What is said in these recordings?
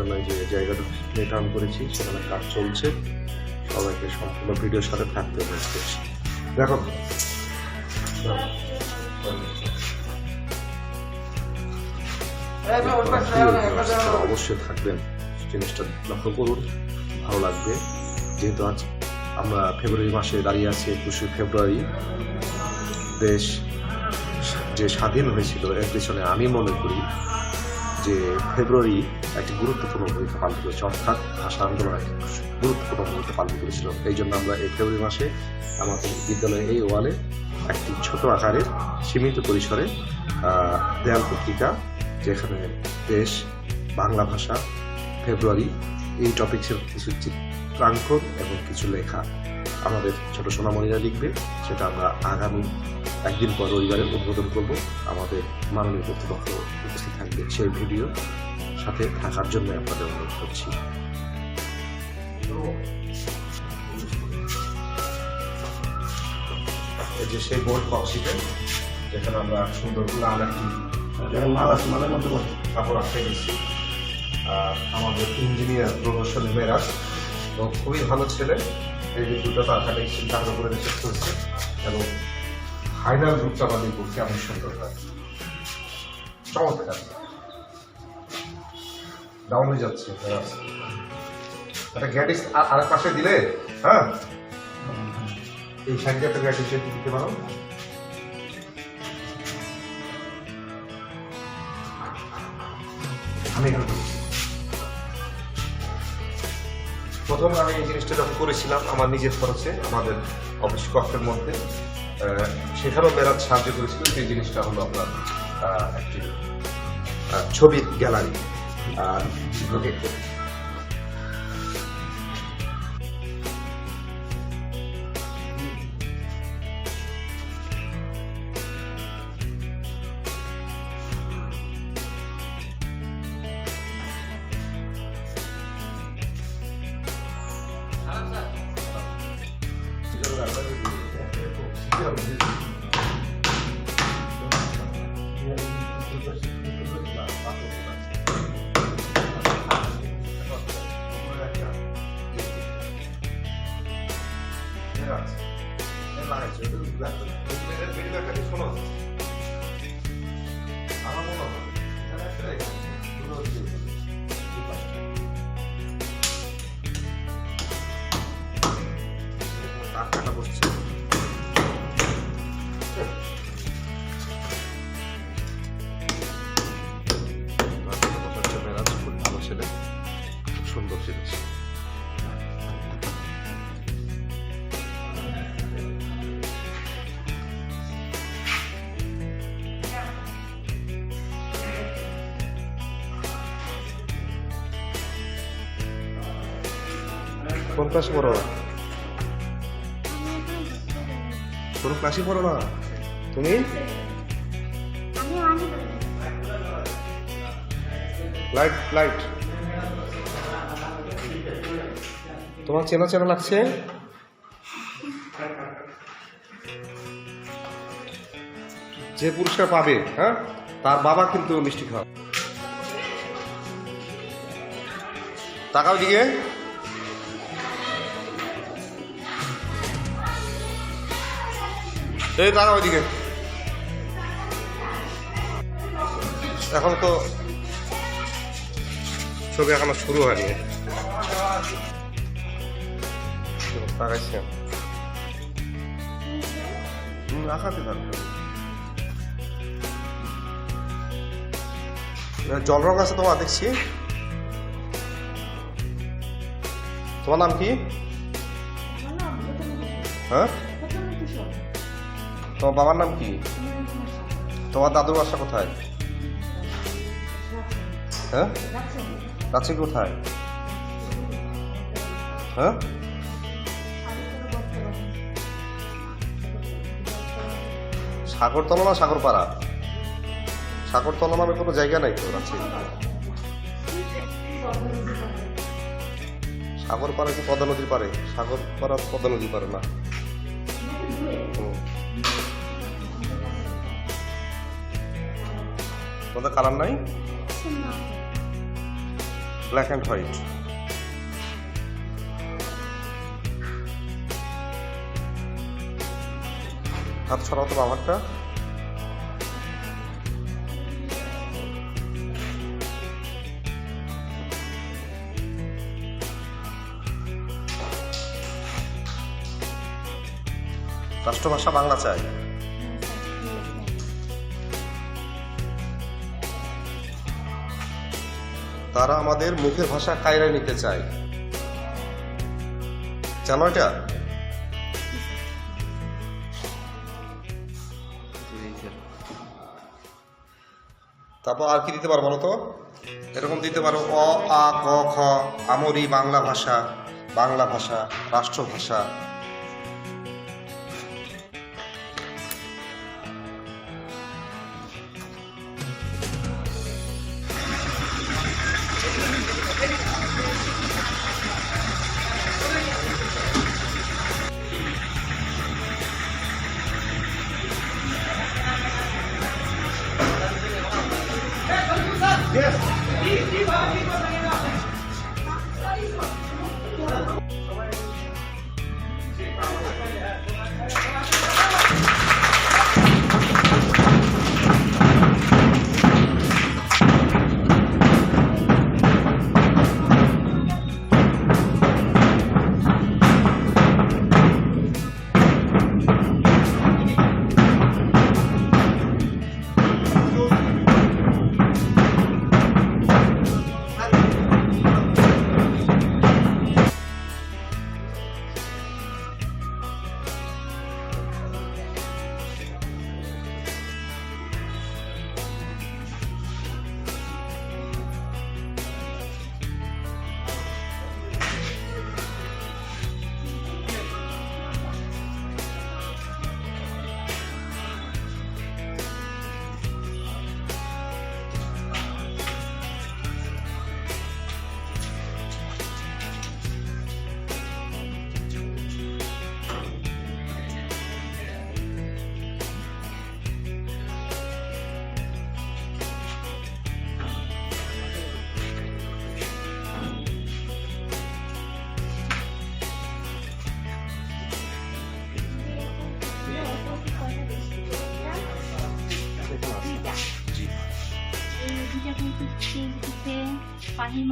বানান করেছি সেখানে কাজ চলছে। সবাইকে সম্পূর্ণ ভিডিওর সাথে থাকতে অনুরোধ করছি। দেখো। অবশ্যই থাকবেন। জিনিসটা লক্ষ্য করুন ভালো লাগবে। যেহেতু আজ আমরা ফেব্রুয়ারি মাসে দাঁড়িয়ে আছি একুশে ফেব্রুয়ারি। দেশ যে স্বাধীন হয়েছিল এর পেছনে আমি মনে করি যে ফেব্রুয়ারি একটি গুরুত্বপূর্ণ ভূমিকা পালন করেছে, অর্থাৎ ভাষা আন্দোলন একটি গুরুত্বপূর্ণ ভূমিকা পালন করেছিল। এই জন্য আমরা এই ফেব্রুয়ারি মাসে আমাদের বিদ্যালয়ে এই ওয়ালে একটি ছোট আকারের সীমিত পরিসরে দেয়াল পত্রিকা, যেখানে দেশ, বাংলা ভাষা, ফেব্রুয়ারি এই টপিক্সের কিছু চিত্রাঙ্কন এবং কিছু লেখা আমাদের ছোট সোনামণিরা লিখবে, সেটা আমরা আগামী একদিন পর রবিবারে উদ্বোধন করব। আমাদের মাননীয় কর্তৃপক্ষ উপস্থিত থাকবে সেই ভিডিও সাথে থাকার জন্য আপনাদের অনুরোধ করছি। যে সেই বোর্ড কক্সিটে যেখানে আমরা সুন্দর লাল একটি মালের মধ্যে কাপড় আটকে দিচ্ছি আমাদের ইঞ্জিনিয়ার প্রকৌশলী মেরাজ তো খুবই ভালো ছেলে এই যে দুটো এবং ফাইনাল আমাদের অনেক সুন্দর হয় চমৎকার। ডাউন হয়ে যাচ্ছে একটা গ্যাটিস আরেক পাশে দিলে হ্যাঁ? এই সাইডে একটা গ্যাটিস দিতে পারো। আমি এখানে প্রথম আমি এই জিনিসটা যখন করেছিলাম, আমার নিজের খরচে, আমাদের অফিস কক্ষের মধ্যে সেখানেও বেড়াত সাহায্য করেছিল। সেই জিনিসটা হলো আপনার একটি ছবির গ্যালারি আর সুন্দর জিনিস কোন ক্লাসে পড়ো কোন ক্লাসে পড়ো না তুমি লাইট লাইট তোমার চেনা চেনা লাগছে? যে পুরস্কার পাবে হ্যাঁ? তার বাবা কিন্তু মিষ্টি খাওয়া টাকাও দিকে এই টাকা ওইদিকে এখন তো ছবি এখনও শুরু হয়নি। হুম রাখাতে থাকবে জল রং আছে তোমার দেখছি তোমার নাম কি হ্যাঁ তোমার বাবার নাম কি তোমার দাদুর বাসা কোথায় হ্যাঁ কাছে কোথায় হ্যাঁ সাগরতলা না সাগরপাড়া? সাগরতলা নামে কোনো জায়গা নাই তো আছে সাগরপাড়া কি পদ্মা নদীর পারে সাগরপাড়া পদ্মা নদীর পারে না। তোমাদের কালার নাই? ব্ল্যাক অ্যান্ড হোয়াইট হাত ছড়াও তো বাবারটা। রাষ্ট্রভাষা বাংলা চাই। তারা আমাদের মুখের ভাষা কায়রা নিতে চায়। জানো এটা তারপর আর কি দিতে পারো বলো তো? এরকম দিতে পারো অ, আ, ক, খ, আমরি বাংলা ভাষা বাংলা ভাষা, রাষ্ট্রভাষা।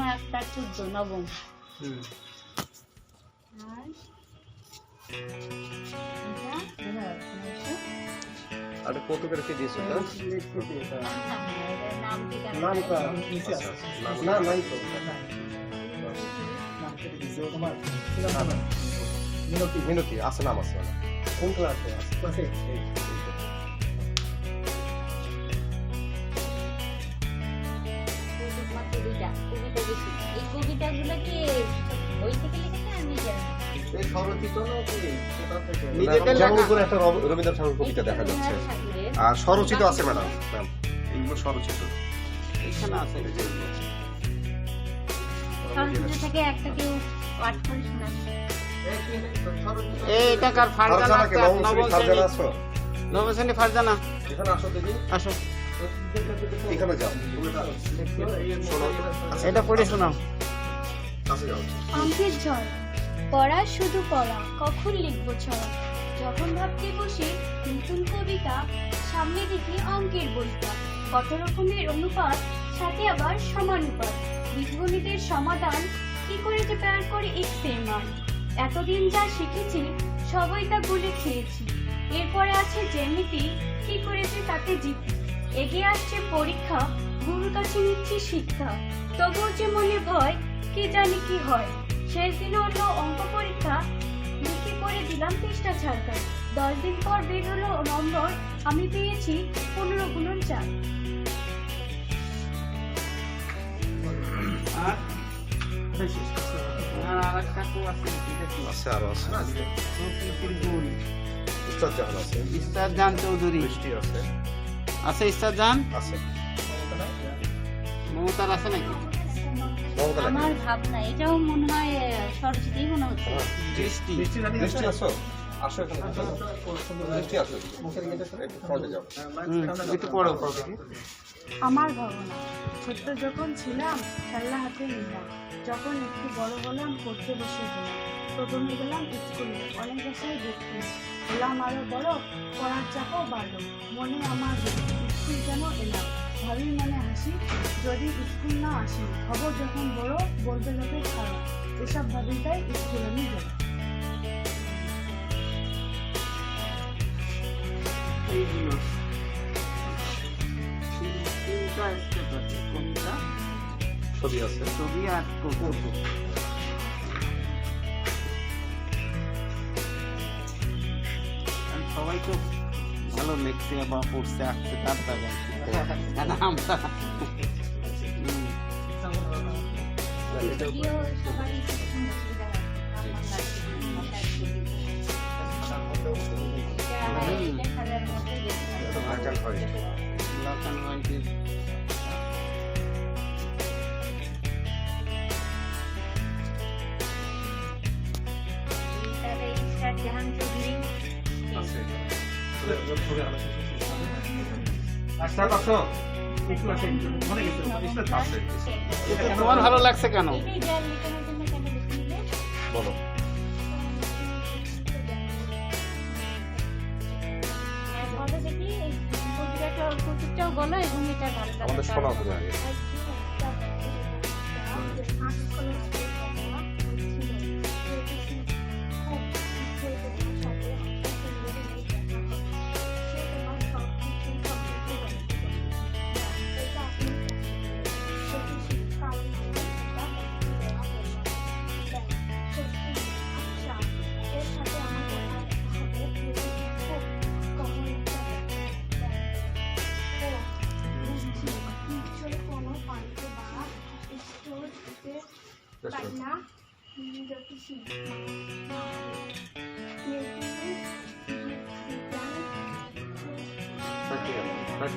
আক্তার চোদ্দ নবম আর? এটা? উনিশশো কত করে কি দিয়েছ নাম। না নাই তো। মিনতি। মিনতি আছে নাম আছে। কোন ক্লাসে আছে যেমন করে একটা রবীন্দ্রনাথ ঠাকুর কবিতা দেখা যাচ্ছে। আর স্বরচিত আছে ম্যাডাম। ম্যাম স্বরচিত। এখানে আছে। থেকে একটা কেউ পাঠ করে শোনাচ্ছে ফারজানা ফারজানা আসো এখানে যাও। এটা পড়ে শোনাও। কাছে যাও। পড়া শুধু পড়া, কখন লিখব ছড়া যখন ভাবতে বসে, নতুন কবিতা, সামনে দেখি অঙ্কের বইটা। কত রকমের অনুপাত, সাথে আবার সমানুপাত। বীজগণিতের সমাধান, কি করে যে করে এক্সের মান এতদিন যা শিখেছি, সবাই তা বলে খেয়েছি। এরপরে আছে জ্যামিতি কি করেছে তাতে জিতি। এগিয়ে আসছে পরীক্ষা, গুরুর কাছে নিচ্ছি শিক্ষা। তবুও যে মনে ভয়, কে জানি কি হয়। শেষ দিন হলো অঙ্ক পরীক্ষা। লিখে করে দিলাম পৃষ্ঠা ছাড়কা দশ দিন পর বের হলো নম্বর আমি পেয়েছি পনেরো গুণন চার। আর? আরেকটা তো আছে আছে। আরও আছে। উস্তাদ আছে। চৌধুরী। বৃষ্টি আছে। আছে ইস্তার জান আছে। মমতার আছে নাকি? আমার ভাবনা এটাও মনে হয় সরস্বতী মনে হচ্ছে। হ্যাঁ, দৃষ্টি। বৃষ্টি আসো। এখানে বৃষ্টি আসো। মুখের গেটে ফ্রন্টে যাও। একটু পড়ো পড়ো আমার ভাবনা ছোট্ট যখন ছিলাম খেলনা হাতে নিলাম যখন একটু বড় হলাম পড়তে বসে গেলাম। প্রথমে গেলাম স্কুলে। অনেক বছর দেখতে। হলাম আরও বড় পড়ার চাপও বাড়লো। মনে আমার স্কুল যেন এলাম। ভালোই মনে হাসি। যদি স্কুল না আসি হব যখন বড় বলবে লোকে খারাপ। এসব ভাবি তাই স্কুল আমি ছবি আছে। ছবি আর কোকো আর সবাই তো వాళ్ళు నెక్స్ట్ పాపు Thank you. তোমার ভালো লাগছে কেন বলো হ্যাঁ, বলো দেখি Practical,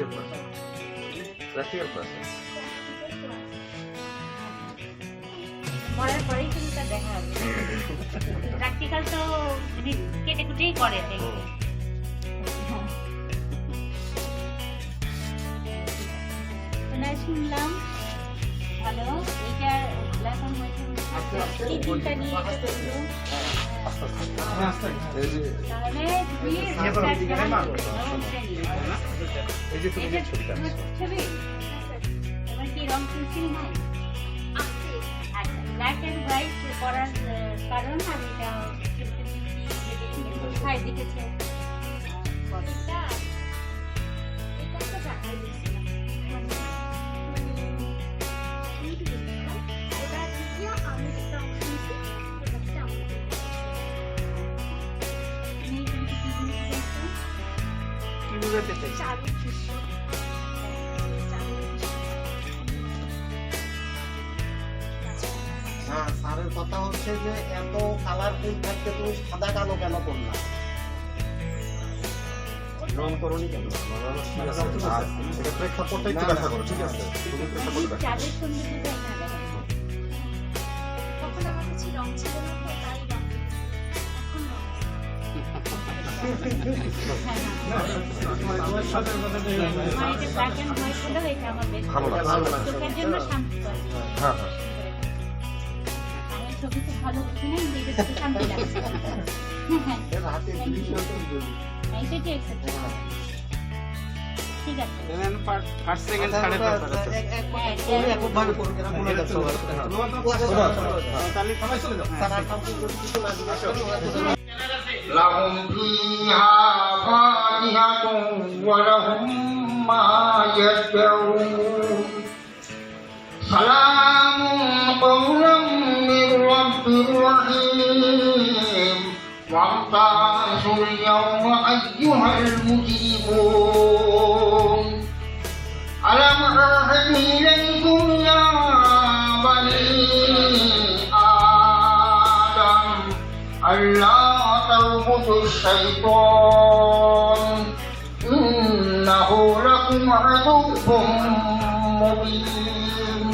class. Practical class. পড়ার পরেই কিন্তু তা দেখা হবে প্র্যাকটিক্যাল তো কেটে কুটেই করে শুনলাম তিনটা নিয়ে ব্ল্যাক অ্যান্ড হোয়াইট করার কারণ আমি এটা দেখেছে চারু দৃশ্য হ্যাঁ স্যারের কথা হচ্ছে যে এত কালারফুল থাকতে তুমি সাদা কালো কেন করলা? রং করনি কেন? প্রেক্ষাপটটা একটু ব্যাখ্যা করো, ঠিক আছে? তুমি প্রেক্ষাপট সেটাই accept করো। ঠিক আছে ফার্স্ট সেকেন্ড আচ্ছা, হ্যাঁ, হ্যাঁ। সবার। তাহলে স্যার, আর কাউকে لهم فيها فاكهة ولهم ما يدعون سلام قولا من رب رحيم وامتازوا اليوم أيها المجيبون ألم أعهد إليكم الشيطان إنه لكم عدو مبين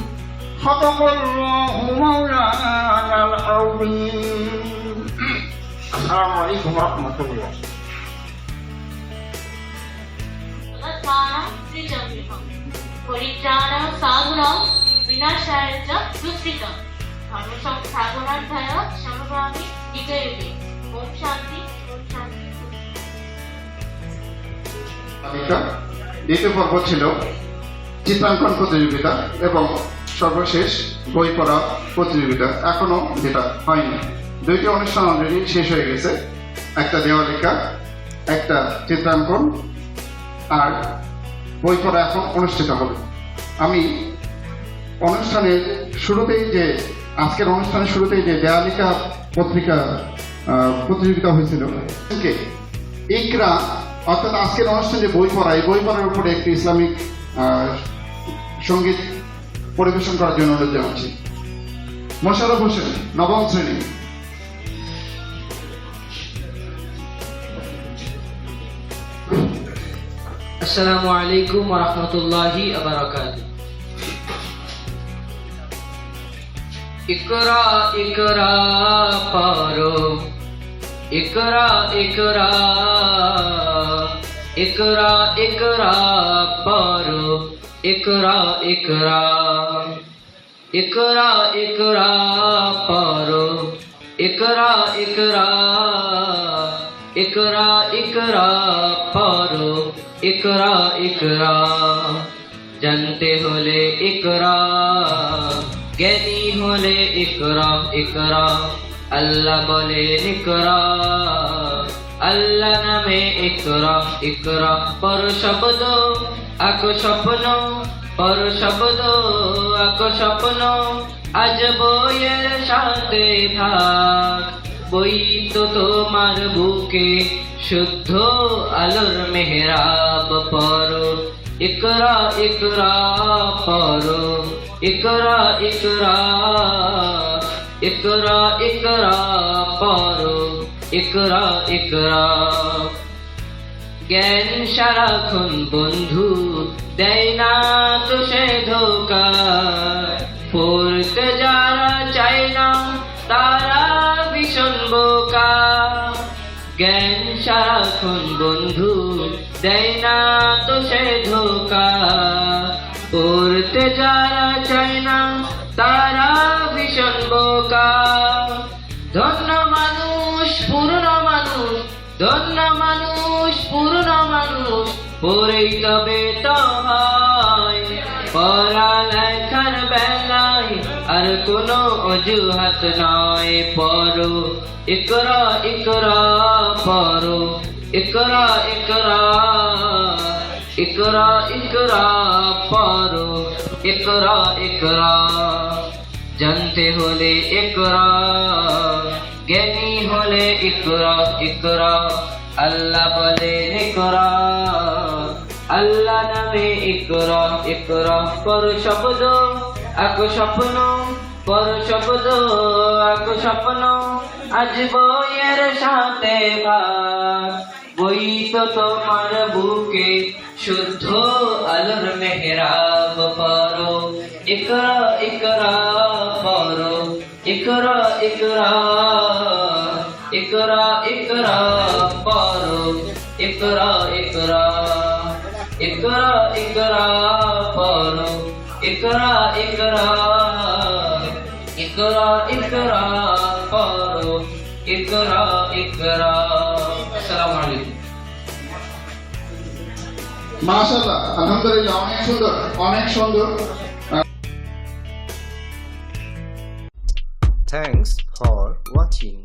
صدق الله مولانا العظيم السلام عليكم ورحمة الله পরিত্রাণ সাধুরম বিনাশায় চ দুষ্কৃতম ধর্ম সংস্থাপনার্থায় সমভাবী যুগে যুগে ওম শান্তি ওম শান্তি তালিকা দ্বিতীয় পর্ব ছিল চিত্রাঙ্কন প্রতিযোগিতা এবং সর্বশেষ বই পড়া প্রতিযোগিতা। এখনও যেটা হয়নি। দুইটি অনুষ্ঠান অলরেডি শেষ হয়ে গেছে। একটা দেওয়ালিকা, একটা চিত্রাঙ্কন, আর বই পড়া এখন অনুষ্ঠিত হবে। আমি অনুষ্ঠানের শুরুতেই যে, আজকের অনুষ্ঠানের শুরুতেই যে দেয়ালিকা পত্রিকা প্রতিযোগিতা হয়েছিল ইকরা অর্থাৎ আজকের অনুষ্ঠানে যে বই পড়া, এই বই পড়ার উপরে একটি ইসলামিক সংগীত পরিবেশন করার জন্য অনুরোধ জানাচ্ছি। মোশারফ হোসেন, নবম শ্রেণি। আসসালামু আলাইকুম রহমতুল্লাহি ইকরা ইকরা, পারো। ইকরা ইকরা ইকরা ইকরা পারো ইকরা ইকরা ইকরা ইকরা পারো ইকরা ইকরা ইকরা ইকরা পারো ইকরা ইকরা জানতে হলে ইকরা জ্ঞানী হলে ইকরা ইকরা আল্লাহ বলে ইকরা আল্লাহ নামে ইকরা ইকরা, পর শব্দ আক স্বপ্ন, পর শব্দ আক স্বপ্ন, আজ বইয়ের সাথে থাক বই তো তোমার বুকে, শুদ্ধ আলোর মেহরাব পর। ইকরা ইকরা, পর। ইকরা ইকরা ইকরা ইকরা, পর। ইকরা ইকরা। জ্ঞান সারাক্ষণ বন্ধু, দেয় না তো সে ধোকা। পড়তে যারা চায় না, তারা ভীষণ বোকা। জ্ঞান সারাক্ষণ বন্ধু, দেয় না তো সে ধোকা। পড়তে যারা চায় না, তারা ভীষণ বোকা। পরেই তবে তো হয় পড়ালেখার বেলায়, আর কোনো অজুহাত নয় পড়ো ইকরা ইকরা পড়ো ইকরা ইকরা ইকরা ইকরা পড়ো ইকরা ইকরা, জানতে হলে ইকরা, জ্ঞানী হলে ইকরা ইকরা, আল্লাহ বলে ইকরা। আল্লাহ নামে ইকরা ইকরা পর শব্দ আক স্বপ্ন, পর শব্দ আক স্বপ্ন, আজ বইয়ের সাথে ভাগ বই তো তোমার বুকে, শুদ্ধ আলোর মেহরাব পারো। ইকরা ইকরা পারো ইকরা ইকরা ইকরা ইকরা পারো। ইকরা ইকরা ইকরা ইকরা পারো ইকরা ইকরা ইকরা ইকরা পারো ইকরা ইকরা আসসালামু আলাইকুম মাশাল্লাহ আলহামদুলিল্লাহ অনেক সুন্দর অনেক সুন্দর। Thanks for watching.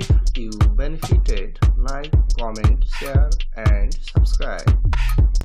If you benefited, like, comment, share and subscribe.